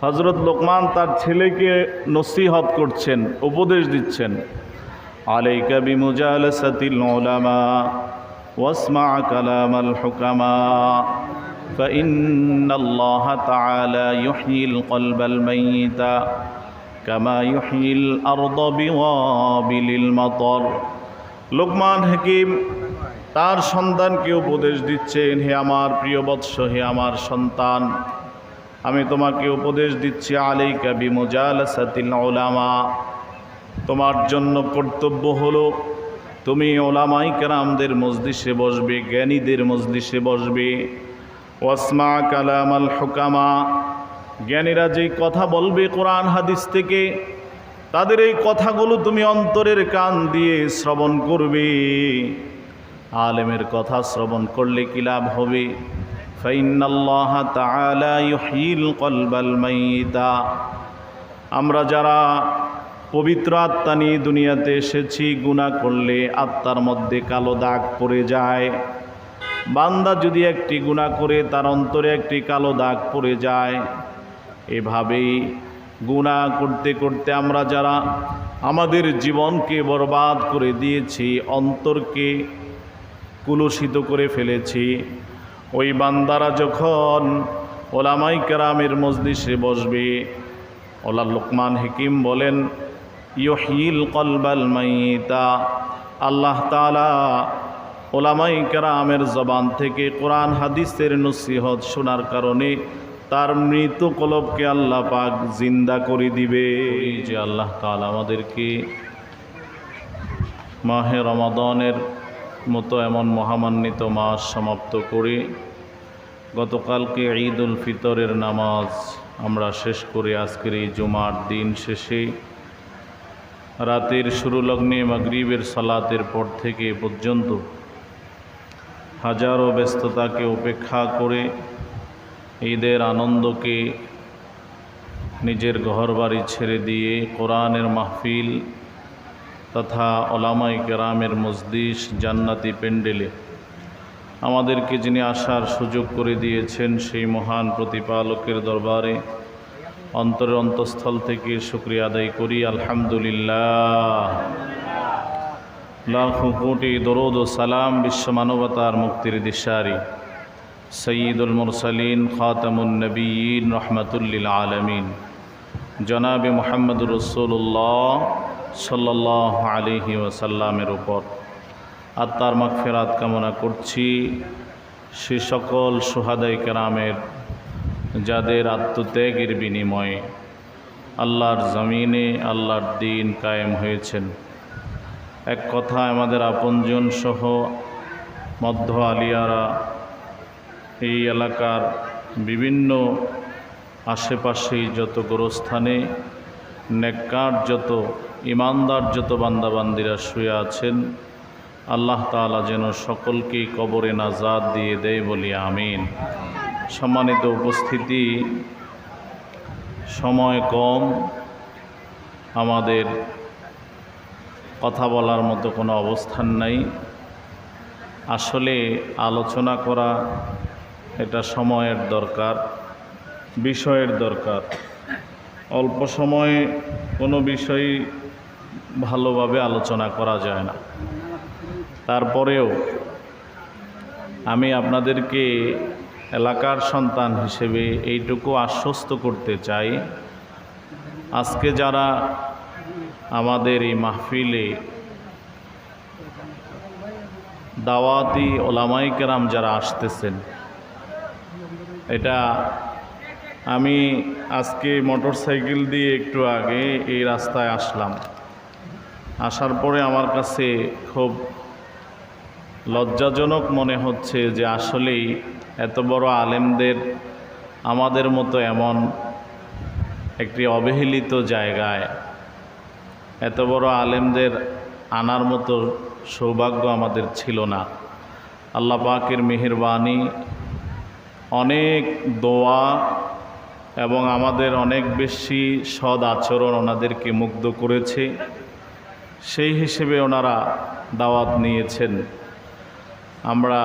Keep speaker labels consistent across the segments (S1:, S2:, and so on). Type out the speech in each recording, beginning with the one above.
S1: হজরত লোকমান তার ছেলেকে নসিহত করছেন উপদেশ দিচ্ছেন আলাইকা বিমুজালাসাতিল উলামা ওয়াসমা কালামাল হুকামা فإن الله تعالى يحيي القلب الميت كما يحيي الأرض بوابل المطر লোকমান হাকিম তার সন্তানকে উপদেশ দিচ্ছেন হে আমার প্রিয় বৎস হে আমার সন্তান আমি তোমাকে উপদেশ দিচ্ছি, আলাইকা বিমুজালাসাতিল উলামা। তোমার জন্য কর্তব্য হলো, তুমি ওলামাই কেরামদের মজলিসে বসবে, জ্ঞানীদের মজলিসে বসবে। ওয়াসমা কালাম আল হুকামা। জ্ঞানীরা যেই কথা বলবে কোরআন হাদিস থেকে, তাদের এই কথাগুলো তুমি অন্তরের কান দিয়ে শ্রবণ করবে। আলেমের কথা শ্রবণ করলে কি লাভ হবে? ফাইনাল্লাহ তাআলা ইউহিল কলবাল মাইতা আমরা যারা পবিত্র আত্মা নিয়ে দুনিয়াতে এসেছি গুণা করলে আত্মার মধ্যে কালো দাগ পড়ে যায়। বান্দা যদি একটি গুণা করে, তার অন্তরে একটি কালো দাগ পড়ে যায়। এভাবেই গুণা করতে করতে আমরা যারা আমাদের জীবনকে বরবাদ করে দিয়েছি, অন্তরকে কুলুষিত করে ফেলেছি ওই বান্দারা যখন ওলামাই কেরামের মজলিসে বসবে, ওলা লোকমান হিকিম বলেন ইহিল কলবাল মাইতা। আল্লাহ তালা ওলামাই কেরামের জবান থেকে কোরআন হাদিসের নসিহত শোনার কারণে তার মৃত কলবকে আল্লাহ পাক জিন্দা করে দিবে। যে আল্লাহ তালা আমাদেরকে মাহে রমাদনের মতো এমন মহামান্বিত মাস সমাপ্ত করে। গতকালকে ঈদ উল ফিতরের নামাজ আমরা শেষ করে আজকের এই জুমার দিন শেষে। রাতের শুরু লগ্নে মাগরিবের সালাতের পর থেকে পর্যন্ত হাজারো ব্যস্ততাকে উপেক্ষা করে ঈদের আনন্দকে নিজের ঘরবাড়ি ছেড়ে দিয়ে কোরআনের মাহফিল তথা ওলামাই কেরামের মজলিস, জান্নাতি পেন্ডেলে। আমাদেরকে যিনি আসার সুযোগ করে দিয়েছেন সেই মহান প্রতিপালকের দরবারে অন্তরের অন্তঃস্থল থেকে শুক্রিয়া আদায় করি। আলহামদুলিল্লাহ। লাখ কোটি দরুদ ও সালাম বিশ্ব মানবতার মুক্তির দিশারি। সঈদুল মুরসালিন, খাতামুন নবীন রহমতুল্লিল আলমিন। জনাবে মোহাম্মদ রসুল্লাহ সাল্লাহ আলিহি ওসাল্লামের উপর। আত্মার মাগফেরাত কামনা করছি সে সকল সোহাদাই কেরামের, যাদের আত্মত্যাগের বিনিময়ে আল্লাহর জমিনে আল্লাহর দিন কায়েম হয়েছেন। এক কথা আমাদের আপনজন সহ মধ্য আলিয়ারা এই এলাকার বিভিন্ন আশেপাশে যত গোরস্থানে নেককার যত, ইমানদার যত বান্দাবান্দিরা শুয়ে আছেন, আল্লাহ তালা যেন সকলকেই কবরে নাজাদ দিয়ে দেয় বলি আমিন। সম্মানিত উপস্থিতি, সময় কম, আমাদের কথা বলার মতো কোনো অবস্থান নাই। আসলে আলোচনা করা এটা সময়ের দরকার, বিষয়ের দরকার। অল্প সময়ে কোনো বিষয় ভালোভাবে আলোচনা করা যায় না। তারপরেও আমি আপনাদেরকে এলাকার সন্তান হিসেবে এইটুকু আশ্বস্ত করতে চাই, আজকে যারা আমাদের এই মাহফিলে দাওয়াতি ওলামাই কেরাম যারা আসতেছেন, এটা আমি আজকে মোটর সাইকেল দিয়ে একটু আগে এই রাস্তায় আসলাম। আসার পরে আমার কাছে খুব লজ্জাজনক মনে হচ্ছে যে আসলেই এত বড় আলেমদের আমাদের মতো এমন একটি অবহেলিত জায়গায় এত বড় আলেমদের আনার মতো সৌভাগ্য আমাদের ছিল না। আল্লাহ পাকের মেহরবানি, অনেক দোয়া এবং আমাদের অনেক বেশি সদ আচরণ ওনাদেরকে মুগ্ধ করেছে। সেই হিসেবে ওনারা দাওয়াত নিয়েছেন। আমরা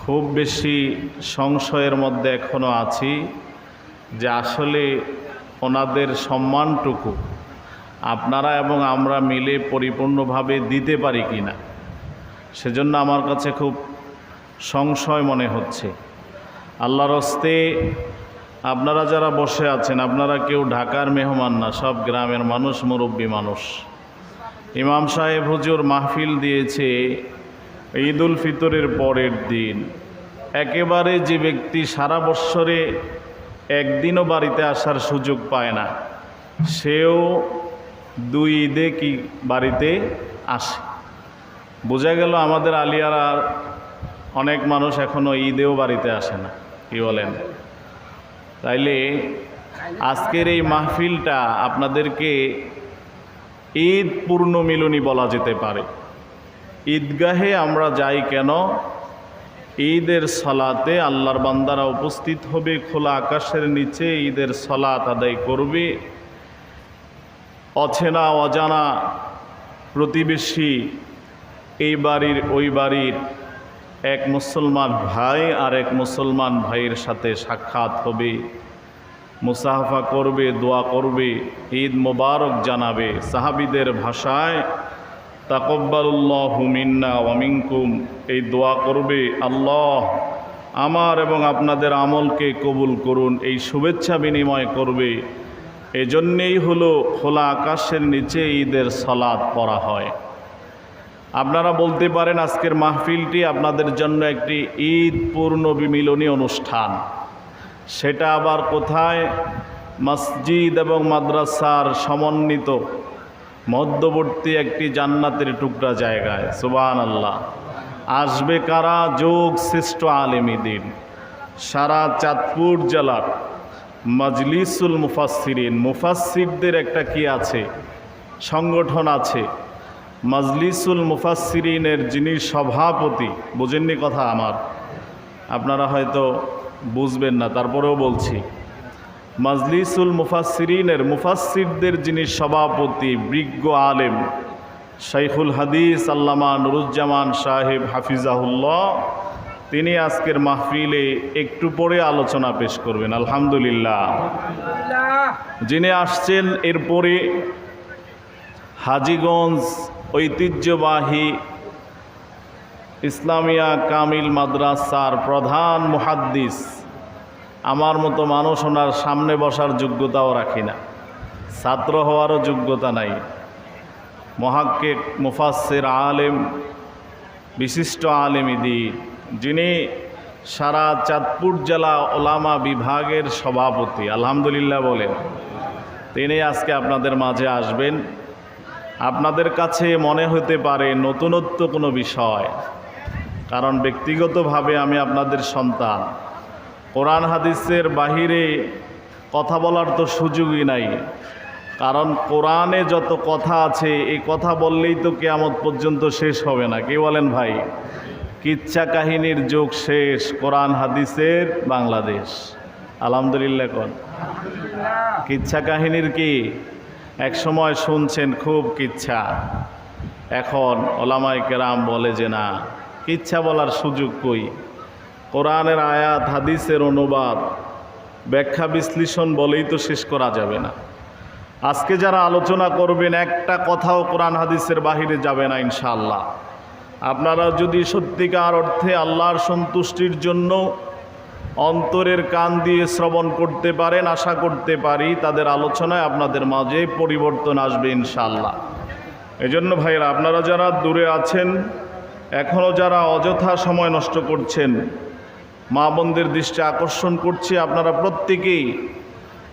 S1: খুব বেশি সংশয়ের মধ্যে এখনও আছি যে আসলে ওনাদের সম্মানটুকু আপনারা এবং আমরা মিলে পরিপূর্ণভাবে দিতে পারি কি না সেজন্য আমার কাছে খুব সংশয় মনে হচ্ছে। আল্লাহর হস্তে আপনারা যারা বসে আছেন, আপনারা কেউ ঢাকার মেহমান না, সব গ্রামের মানুষ, মুরব্বী মানুষ। ইমাম সাহেব হুজুর মাহফিল দিয়েছে ঈদ উল ফিতরের পরের দিন। একেবারে যে ব্যক্তি সারা বৎসরে একদিনও বাড়িতে আসার সুযোগ পায় না, সেও দুই ঈদে কি বাড়িতে আসে। বোঝা গেল আমাদের আলিয়ারা অনেক মানুষ এখনও ঈদেও বাড়িতে আসে না, কি বলেন? তাইলে আজকের এই মাহফিলটা আপনাদেরকে ঈদ পূর্ণ মিলনী বলা যেতে পারে। ঈদগাহে আমরা যাই কেন? ঈদের সলাতে আল্লাহর বান্দারা উপস্থিত হবে, খোলা আকাশের নিচে ঈদের সলাত আদায় করবে। অচেনা, অজানা প্রতিবেশী এই বাড়ির, ওই বাড়ির এক মুসলমান ভাই আর এক মুসলমান ভাইয়ের সাথে সাক্ষাৎ হবে। মুসাফা করবে, দোয়া করবে, ঈদ মোবারক জানাবে। সাহাবিদের ভাষায়, তাকব্বালুল্লাহ মিন্না ওয়ামিনকুম এই দোয়া করবে, আল্লাহ, আমার এবং আপনাদের আমলকে কবুল করুন, এই শুভেচ্ছা বিনিময় করবে। এজন্যেই হলো খোলা আকাশের নিচে ঈদের সলাদ পড়া হয়। আপনারা বলতে পারেন আজকের মাহফিলটি আপনাদের জন্য একটি ঈদ পূর্ণ বিমিলনী অনুষ্ঠান। সেটা আবার কোথায়? মসজিদ এবং মাদ্রাসার সমন্বিত মধ্যবর্তী একটি জান্নাতের টুকরা জায়গায়। সুবান আল্লাহ আসবে কারা? যোগ শ্রেষ্ঠ আলেমিদিন সারা চাঁদপুর জেলার মজলিসুল মুফাসসিরিন। মুফাসসিরদের একটা কি আছে? সংগঠন আছে। মজলিসুল মুফাসসিরিনের যিনি সভাপতি বুঝেননি কথা আমার? আপনারা হয়তো বুঝবেন না তারপরেও বলছি। মজলিসুল মুফাসসিরিনের মুফাসসিরদের যিনি সভাপতি বিজ্ঞ আলেম শাইখুল হাদিস আল্লামা নুরুজ্জামান সাহেব হাফিজাহুল্লাহ তিনি আজকের মাহফিলে একটু পরে আলোচনা পেশ করবেন আলহামদুলিল্লাহ। যিনি আসছেন এরপরে হাজিগঞ্জ ঐতিহ্যবাহী ইসলামিয়া কামিল মাদ্রাসার প্রধান মুহাদ্দিস। আমার মতো মানুষ ওনার সামনে বসার যোগ্যতাও রাখি না। ছাত্র হওয়ারও যোগ্যতা নাই। মহাক্কেক মুফাসের আলেম, বিশিষ্ট আলেম ইদি, যিনি সারা চাঁদপুর জেলা ওলামা বিভাগের সভাপতি, আলহামদুলিল্লাহ বলেন। তিনি আজকে আপনাদের মাঝে আসবেন। আপনাদের কাছে মনে হতে পারে নতুনত্ব কোনো বিষয়। কারণ ব্যক্তিগতভাবে আমি আপনাদের সন্তান। কোরআন হাদিসের বাহিরে কথা বলার তো সুযোগই নাই। কারণ কোরআনে যত কথা আছে, এই কথা বললেই তো কেয়ামত পর্যন্ত শেষ হবে না। কে বলেন ভাই? কিচ্ছা কাহিনীর যুগ শেষ, কোরআন হাদিসের বাংলাদেশ। আলহামদুলিল্লাহ কোন। কিচ্ছা কাহিনীর কি? এক সময় শুনছেন খুব কিচ্ছা। এখন ওলামাই কেরাম বলে যে না, কিচ্ছা বলার সুযোগ কই? কোরআনের আয়াত, হাদিসের অনুবাদ, ব্যাখ্যা বিশ্লেষণ বলেই তো শেষ করা যাবে না। আজকে যারা আলোচনা করবেন, একটা কথাও কোরআন হাদিসের বাহিরে যাবে না ইনশাআল্লাহ। আপনারা যদি সত্যিকার অর্থে আল্লাহর সন্তুষ্টির জন্য অন্তরের কান দিয়ে শ্রবণ করতে পারেন, আশা করতে পারি তাদের আলোচনায় আপনাদের মাঝে পরিবর্তন আসবে ইনশাআল্লাহ। এজন্য ভাইয়েরা, আপনারা যারা দূরে আছেন এখনও যারা অযথা সময় নষ্ট করছেন, মা বোনদের দৃষ্টি আকর্ষণ করছি, আপনারা প্রত্যেকেই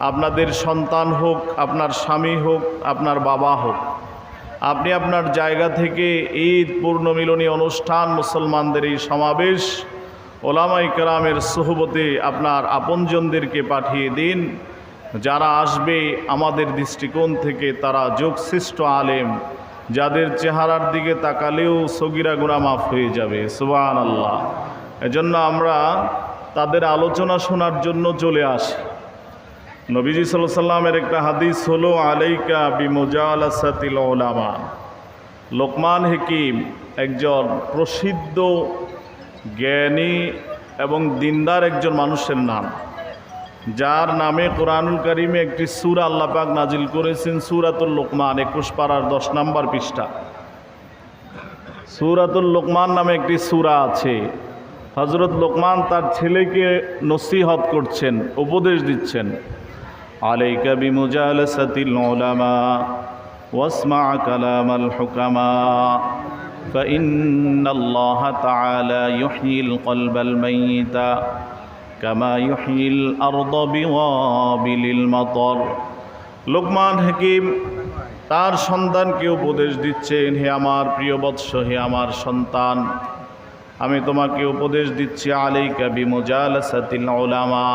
S1: আপনাদের সন্তান হোক, আপনার স্বামী হোক, আপনার বাবা হোক, আপনি আপনার জায়গা থেকে ঈদ, পূর্ণমিলনী অনুষ্ঠান, মুসলমানদের এই সমাবেশ ওলামাই কেরামের সোহবতে আপনার আপনজনদেরকে পাঠিয়ে দিন। যারা আসবে আমাদের দৃষ্টিকোণ থেকে তারা যোগশ্রেষ্ঠ আলেম। যাদের চেহারার দিকে তাকালেও সগিরা গুণা মাফ হয়ে যাবে। সুবান আল্লাহ এজন্য আমরা তাদের আলোচনা শোনার জন্য চলে আসি। নবীজি সাল্লাহ সাল্লামের একটা হাদিস হলো, আলাইকা বিমোজালাসাতিল ওলামা লোকমান হেকিম একজন প্রসিদ্ধ জ্ঞানী এবং দিনদার একজন মানুষের নাম। যার নামে কোরআনুল কারিমে একটি সুর আল্লাপাক নাজিল করেছেন, সুরাতুল লোকমান, একুশ পাড়ার দশ নম্বর পৃষ্ঠা। সুরাতুল লোকমান নামে একটি সুরা আছে। হজরত লোকমান তার ছেলেকে নসিহত করছেন, উপদেশ দিচ্ছেন। আলাইকা বিমুজালাসাতিল উলামা, ওয়াসমা কালামাল হুকামা। فإن الله تعالى يحيي القلب الميت كما يحيي الأرض بوابل المطر লোকমান হাকিম তার সন্তানকে উপদেশ দিচ্ছেন হে আমার প্রিয় বৎস হে আমার সন্তান আমি তোমাকে উপদেশ দিচ্ছি আলাইকা বিমুজালাসাতিল উলামা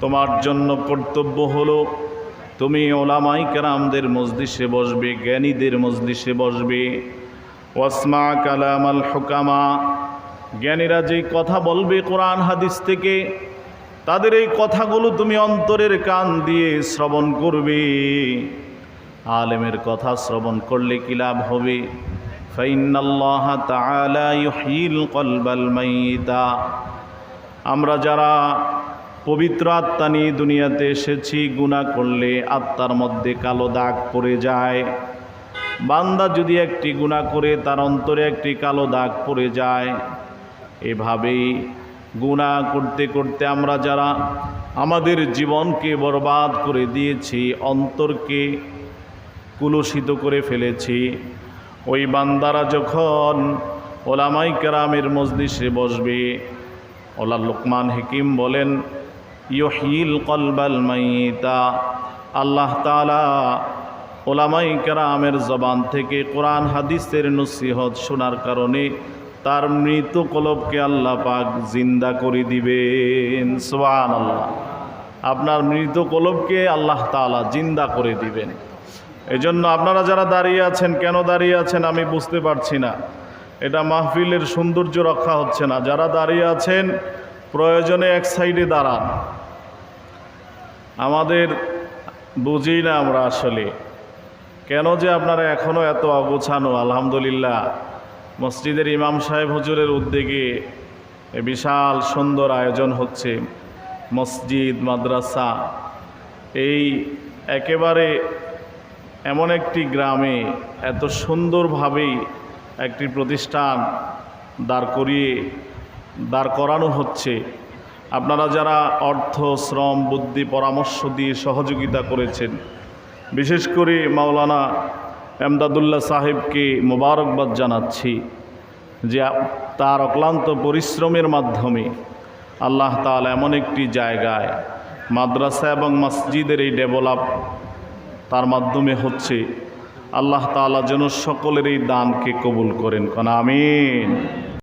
S1: তোমার জন্য কর্তব্য হলো তুমি ওলামাই কেরামদের মজলিসে বসবে জ্ঞানীদের মজলিসে বসবে ওয়াসমা কালাম আল হুকামা। জ্ঞানীরা যে কথা বলবে কোরআন হাদিস থেকে, তাদের এই কথাগুলো তুমি অন্তরের কান দিয়ে শ্রবণ করবে। আলেমের কথা শ্রবণ করলে কি লাভ হবে? আমরা যারা পবিত্র আত্মা নিয়ে দুনিয়াতে এসেছি গুণা করলে আত্মার মধ্যে কালো দাগ পড়ে যায়। বান্দা যদি একটি গুণা করে, তার অন্তরে একটি কালো দাগ পড়ে যায়। এভাবেই গুণা করতে করতে আমরা যারা আমাদের জীবনকে বরবাদ করে দিয়েছি, অন্তরকে কুলুষিত করে ফেলেছি, ওই বান্দারা যখন ওলামাই কেরামের মজলিসে বসবে, ওলা লোকমান হেকিম বলেন ইয়হিল কলবাল মাইতা, আল্লাহ তালা ওলামাই কেরামের জবান থেকে কোরআন হাদিসের নসিহত শোনার কারণে তার মৃত কলবকে আল্লাহ পাক জিন্দা করে দিবেন। সোয়ান আল্লাহ আপনার মৃত কলবকে আল্লাহ তালা জিন্দা করে দিবেন। এজন্য আপনারা যারা দাঁড়িয়ে আছেন, কেন দাঁড়িয়ে আছেন আমি বুঝতে পারছি না। এটা মাহফিলের সৌন্দর্য রক্ষা হচ্ছে না। যারা দাঁড়িয়ে আছেন, প্রয়োজনে এক সাইডে দাঁড়ান। আমাদের বুঝি না আমরা আসলে। কেন যে আপনারা এখনও এত অগোছানো? আলহামদুলিল্লাহ। মসজিদের ইমাম সাহেব হুজুরের উদ্যোগে বিশাল সুন্দর আয়োজন হচ্ছে। মসজিদ, মাদ্রাসা, এই একেবারে এমন একটি গ্রামে এত সুন্দরভাবেই একটি প্রতিষ্ঠান দাঁড় করিয়ে, দাঁড় করানো হচ্ছে। আপনারা যারা অর্থ, শ্রম, বুদ্ধি, পরামর্শ দিয়ে সহযোগিতা করেছেন বিশেষ করে মাওলানা এমদাদুল্লাহ সাহেবকে মোবারকবাদ জানাচ্ছি যে তার অক্লান্ত পরিশ্রমের মাধ্যমে আল্লাহ তাআলা এমন একটি জায়গায় মাদ্রাসা এবং মসজিদের এই ডেভেলপ তার মাধ্যমে হচ্ছে আল্লাহ তাআলা যেন সকলের এই দানকে কবুল করেন। কোন আমিন।